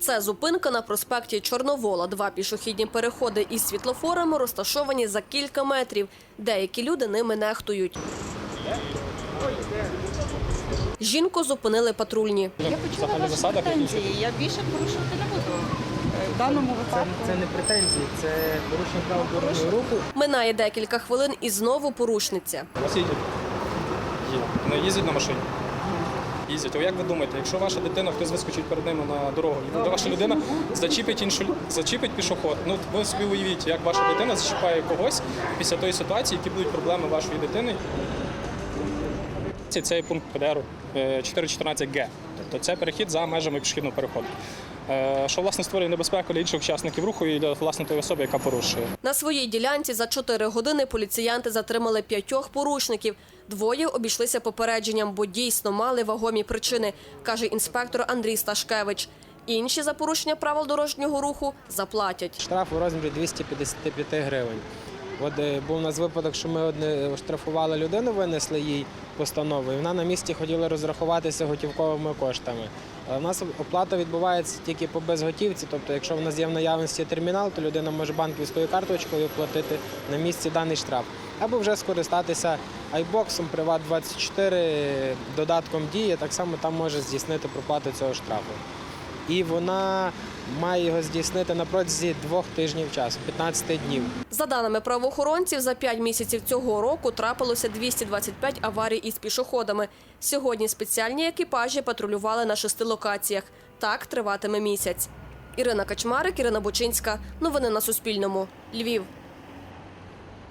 Це зупинка на проспекті Чорновола. Два пішохідні переходи із світлофорами розташовані за кілька метрів. Деякі люди ними нехтують. Жінку зупинили патрульні. Я почула ваші претензії. Я більше порушувати не буду е, в даному Це, випадку. це не претензії, це порушення правил дорожнього руху. Минає декілька хвилин і знову порушниця. У вас їздять? Є. Не їздять на машині? Їздять. О, як ви думаєте, якщо ваша дитина, хтось вискочить перед ними на дорогу, і ваша людина зачіпить іншу зачіпить пішоход. Ну ви собі уявіть, як ваша дитина зачіпає когось після тої ситуації, які будуть проблеми вашої дитини. Це, це є пункт ПДР 414Г. Тобто це перехід за межами пішохідного переходу. Е, Що власне створює небезпеку для інших учасників руху і для власне тої особи, яка порушує. На своїй ділянці за 4 години поліціянти затримали п'ятьох порушників. Двоє обійшлися попередженням, бо дійсно мали вагомі причини, каже інспектор Андрій Сташкевич. Інші за порушення правил дорожнього руху заплатять. Штраф у розмірі 255 гривень. От е, був у нас випадок, що ми одне штрафували людину, винесли їй постанову, і вона на місці хотіла розрахуватися готівковими коштами. Але в нас оплата відбувається тільки по безготівці. Тобто, якщо в нас є в наявності термінал, то людина може банківською карточкою оплатити на місці даний штраф. Або вже скористатися айбоксом, Приват 24 додатком дії, так само там може здійснити проплату цього штрафу. І вона має його здійснити на протязі двох тижнів часу, 15 днів. За даними правоохоронців, за 5 місяців цього року трапилося 225 аварій із пішоходами. Сьогодні спеціальні екіпажі патрулювали на шести локаціях. Так триватиме місяць. Ірина Качмарик, Ірина Бучинська. Новини на Суспільному. Львів.